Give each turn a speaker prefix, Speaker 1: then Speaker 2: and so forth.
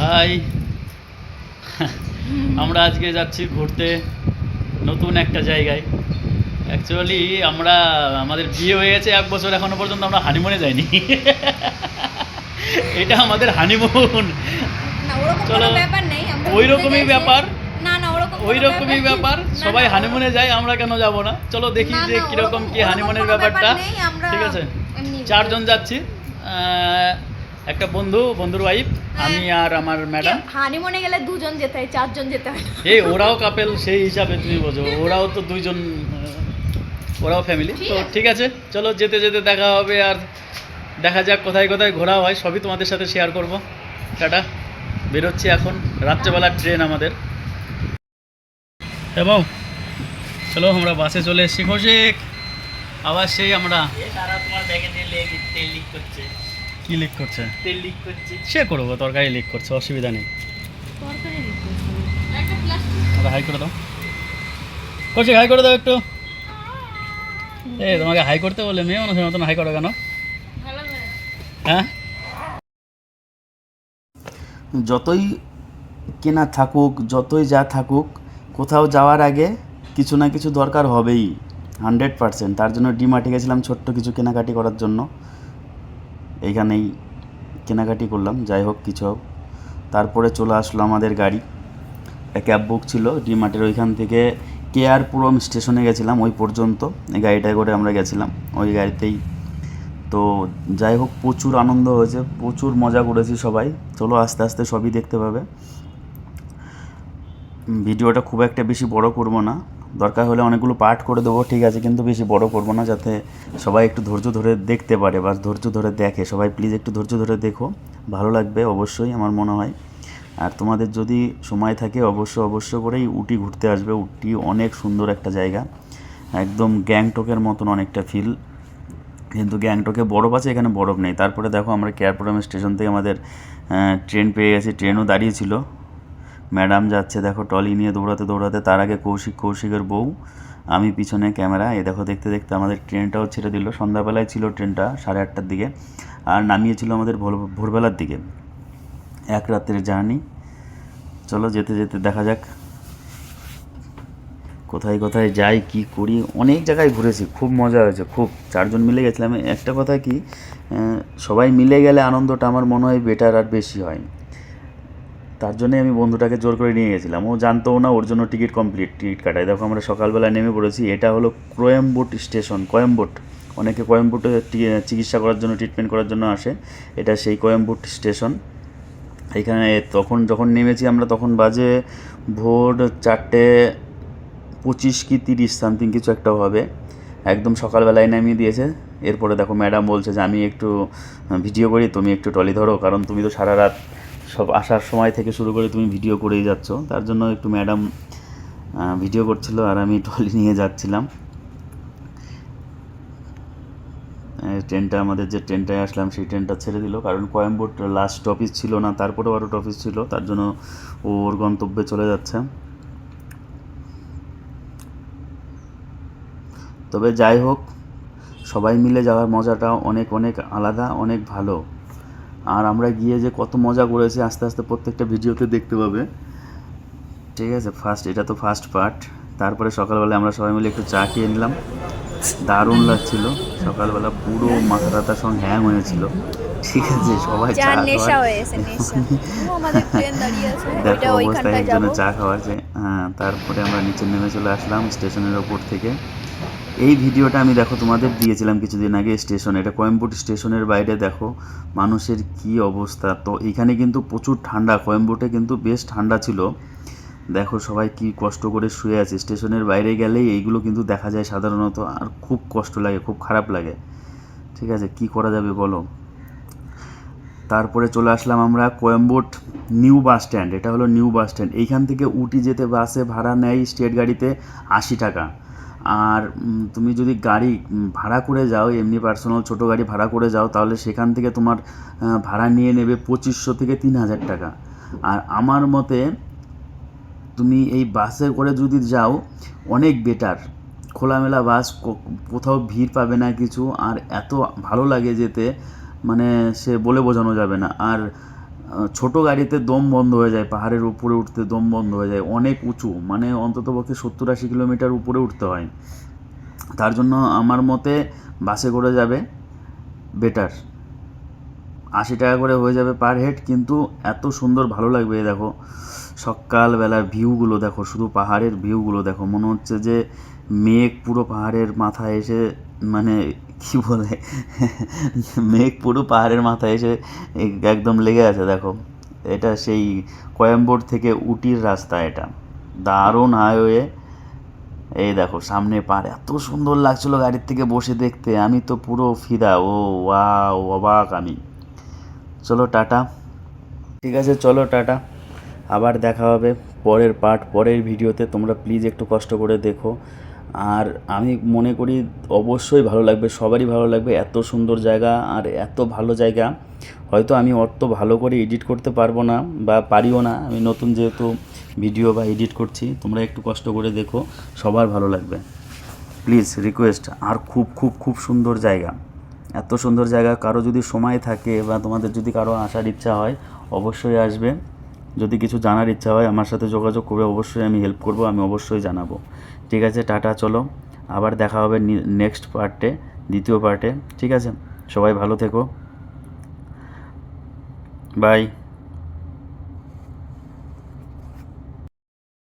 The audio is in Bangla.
Speaker 1: হাই। আমরা আজকে যাচ্ছি ঘুরতে নতুন একটা জায়গায়। অ্যাকচুয়ালি আমরা আমাদের বিয়ে হয়ে গেছে এক বছর এখনও পর্যন্ত আমরা হানিমুনে যাইনি। এটা আমাদের হানিমুন চলো, ওই রকমই ব্যাপার। ওই রকমই ব্যাপার সবাই হানিমুনে যায় আমরা কেন যাব না? চলো দেখি যে কীরকম কি হানিমুনের ব্যাপারটা। ঠিক আছে? চারজন যাচ্ছি। একটা বন্ধু বন্ধুর ওয়াইফ আমি আর আমার ম্যাডাম
Speaker 2: হানিমুনে গেলে দুজন যেতে হয় চারজন যেতে হয়।
Speaker 1: এই ওরাও কাপেল সেই হিসাবে তুমি বোঝো। ওরাও তো দুইজন ওরাও ফ্যামিলি তো ঠিক আছে চলো যেতে যেতে দেখা হবে আর দেখা যাক কোথায় কোথায় ঘোরা হয়। সবই তোমাদের সাথে শেয়ার করব। টাটা। বেরোচ্ছি এখন। রাত্রেবেলার ট্রেন আমাদের। এবং চলো আমরা বাসে চলে এসেছি। কৌশিক আবার সেই আমরা।
Speaker 3: তারা তোমার ব্যাগে তেল লিক করছে।
Speaker 1: কি লিক করছে?
Speaker 3: তেল লিক করছে।
Speaker 1: সে করব তরকারি লিক করছে অসুবিধা নেই। ওটা হাই করে দাও। কৌশিক হাই করে দাও একটু। এই তোমাকে হাই করতে বলে মেয়ে মানুষের মতন হাই করো কেন? হ্যাঁ?
Speaker 4: যতই কেনা থাকুক যতই যা থাকুক কোথাও যাওয়ার আগে কিছু না কিছু দরকার হবেই হান্ড্রেড পারসেন্ট তার জন্য ডিমার্টে গেছিলাম ছোট্ট কিছু কেনাকাটি করার জন্য। এইখানেই কেনাকাটি করলাম, যাই হোক কিছু হোক। তারপরে চলে আসলো আমাদের গাড়ি। ক্যাব বুক ছিল, ডিমার্টের ওইখান থেকে কেয়ারপুরম স্টেশনে গেছিলাম, ওই পর্যন্ত। এই গাড়িটায় করে আমরা গেছিলাম, ওই গাড়িতেই। তো যাই হোক, প্রচুর আনন্দ হয়েছে, প্রচুর মজা করেছি সবাই। চলো আস্তে আস্তে সবই দেখতে পাবে। ভিডিওটা খুব একটা বেশি বড় করব না। দরকার হলে অনেকগুলো পার্ট করে দেবো, ঠিক আছে, কিন্তু বেশি বড় করব না, যাতে সবাই একটু ধৈর্য ধরে দেখতে পারে বা ধৈর্য ধরে দেখে। সবাই প্লিজ একটু ধৈর্য ধরে দেখো, ভালো লাগবে অবশ্যই আমার মনে হয়। আর তোমাদের যদি সময় থাকে অবশ্য অবশ্য করেই উটি ঘুরতে আসবে। উটি অনেক সুন্দর একটা জায়গা, একদম গ্যাংটকের মতন অনেকটা ফিল কিন্তু গ্যাংটকে বরফ আছে, এখানে বরফ নেই। তারপরে দেখো, আমরা কেয়ারপুরম স্টেশন থেকে আমাদের ট্রেন পেয়ে গেছি, ট্রেনও দাঁড়িয়েছিল ম্যাডাম যাচ্ছে, দেখো টলি নিয়ে দৌড়াতে দৌড়াতে, তার আগে কৌশিক, কৌশিকের বউ, আমি পিছনে ক্যামেরা এ দেখো দেখতে দেখতে আমাদের ট্রেনটাও ছেড়ে দিল। সন্ধ্যাবেলায় ছিল ট্রেনটা সাড়ে আটটার দিকে আর নামিয়েছিল আমাদের ভোর- ভোরবেলার দিকে। এক রাত্রের জার্নি। চলো যেতে যেতে দেখা যাক কোথায় কোথায় যাই, কি করি। অনেক জায়গায় ঘুরেছি, খুব মজা হয়েছে, খুব। চারজন মিলে গেছিলাম। একটা কথা কি সবাই মিলে গেলে আনন্দটা আমার মনে হয় বেটার আর বেশি হয়। তার জন্যই আমি বন্ধুটাকে জোর করে নিয়ে গেছিলাম। ও জানতোও না, ওর জন্য টিকিট কমপ্লিট টিকিট কাটায়। দেখো, আমরা সকালবেলা নেমে পড়েছি। এটা হলো কোয়েম্বুট স্টেশন, কোয়েম্বুট। অনেকে কোয়েম্বুটে চিকিৎসা করার জন্য ট্রিটমেন্ট করার জন্য আসে। এটা সেই কোয়েম্বুট স্টেশন। এখানে তখন যখন নেমেছি আমরা, তখন বাজে ভোর চারটে পঁচিশ কি তিরিশ সামথিং কিছু একটা হবে। একদম সকালবেলায় নামিয়ে দিয়েছে। এরপরে দেখো ম্যাডাম বলছে যে, আমি একটু ভিডিও করি, তুমি একটু টলি ধরো, কারণ তুমি তো সারা রাত সব আসার সময় থেকে শুরু করে তুমি ভিডিও করেই যাচ্ছ। তার জন্য একটু ম্যাডাম ভিডিও করছিল আর আমি ট্রলি নিয়ে যাচ্ছিলাম। ট্রেনটা আমাদের যে ট্রেনটায় আসলাম, সেই ট্রেনটা ছেড়ে দিল। কারণ কোয়েম্বুট লাস্ট অফিস ছিল না, তারপরেও আরও অফিস ছিল। তার জন্য ওর গন্তব্যে চলে যাচ্ছে। তবে যাই হোক, সবাই মিলে যাওয়ার মজাটা অনেক অনেক আলাদা, অনেক ভালো। আর আমরা গিয়ে যে কত মজা করেছি আস্তে আস্তে প্রত্যেকটা ভিডিওতে দেখতে পাবে। ঠিক আছে ফার্স্ট এটা তো ফার্স্ট পার্ট তারপরে সকালবেলা আমরা সবাই মিলে একটু চা খেয়ে নিলাম। দারুণ লাগছিল। সকালবেলা পুরো মাথা টাথার সঙ্গে হ্যাং হয়েছিল। ঠিক আছে সবাই চা খাওয়ার দেখো অবস্থা একজনের
Speaker 2: যাব।
Speaker 4: চা খাওয়াচ্ছে হ্যাঁ তারপরে আমরা নিচে নেমে চলে আসলাম স্টেশনের ওপর থেকে। এই ভিডিওটা আমি দেখো তোমাদের দিয়েছিলাম কিছুদিন আগে স্টেশনে। এটা কোয়েম্বুট স্টেশনের বাইরে দেখো, মানুষের কি অবস্থা। তো এখানে কিন্তু প্রচুর ঠান্ডা কোয়েম্বুটে কিন্তু বেশ ঠান্ডা ছিল। দেখো সবাই কি কষ্ট করে শুয়ে আছে। স্টেশনের বাইরে গেলেই এইগুলো কিন্তু দেখা যায় সাধারণত, আর খুব কষ্ট লাগে, খুব খারাপ লাগে। ঠিক আছে, কি করা যাবে বলো? তারপরে চলে আসলাম আমরা কোয়েম্বুট নিউ বাস স্ট্যান্ড। এটা হলো নিউ বাস স্ট্যান্ড। এইখান থেকে উটি যেতে বাসে ভাড়া নেয় স্টেট গাড়িতে আশি টাকা। আর তুমি যদি গাড়ি ভাড়া করে যাও, এমনি পার্সোনাল ছোটো গাড়ি ভাড়া করে যাও, তাহলে সেখান থেকে তোমার ভাড়া নিয়ে নেবে পঁচিশশো থেকে তিন হাজার টাকা। আর আমার মতে, তুমি এই বাসে করে যদি যাও, অনেক বেটার খোলামেলা বাস কোথাও ভিড় পাবে না কিছু, আর এত ভালো লাগে যেতে মানে সে বলে বোঝানো যাবে না। আর ছোট গাড়িতে দম বন্ধ হয়ে যায়, পাহাড়ের উপরে উঠতে দম বন্ধ হয়ে যায়, অনেক উঁচু মানে অন্তত পক্ষে সত্তর আশি কিলোমিটার উপরে উঠতে হয় তার জন্য আমার মতে বাসে করে যাবে, বেটার। আশি টাকা করে হয়ে যাবে পার হেড, কিন্তু এত সুন্দর ভালো লাগবে দেখো। সকালবেলার ভিউগুলো দেখো, শুধু পাহাড়ের ভিউগুলো দেখো। মনে হচ্ছে যে মেঘ পুরো পাহাড়ের মাথায় এসে মানে কি বলে, মেঘ পুরো পাহাড়ের মাথায় এসে একদম লেগে আছে, দেখো। এটা সেই কয়াম্বোর থেকে উটির রাস্তা এটা। দারুণ হাইওয়ে এই দেখো, সামনে পাহাড়। এত সুন্দর লাগছিল গাড়ির থেকে বসে দেখতে। আমি তো পুরো ফিদা। ও ওয়া অবাক আমি। চলো টাটা। ঠিক আছে, চলো টাটা। আবার দেখা হবে পরের পার্ট পরের ভিডিওতে তোমরা প্লিজ একটু কষ্ট করে দেখো। আর আমি মনে করি অবশ্যই ভালো লাগবে, সবারই ভালো লাগবে। এত সুন্দর জায়গা আর এত ভালো জায়গা। হয়তো আমি অত ভালো করে এডিট করতে পারব না বা পারিও না। আমি নতুন যেহেতু ভিডিও বা এডিট করছি, তোমরা একটু কষ্ট করে দেখো, সবার ভালো লাগবে। প্লিজ রিকোয়েস্ট আর খুব খুব খুব সুন্দর জায়গা। এত সুন্দর জায়গা, কারও যদি সময় থাকে বা তোমাদের যদি কারও আসার ইচ্ছা হয়, অবশ্যই আসবে। যদি কিছু জানার ইচ্ছা হয় আমার সাথে যোগাযোগ করবে, অবশ্যই আমি হেল্প করব, আমি অবশ্যই জানাব। ঠিক আছে, টাটা, চলো। আবার দেখা হবে নেক্সট পার্টে দ্বিতীয় পার্টে ঠিক আছে? সবাই ভালো থেকো। বাই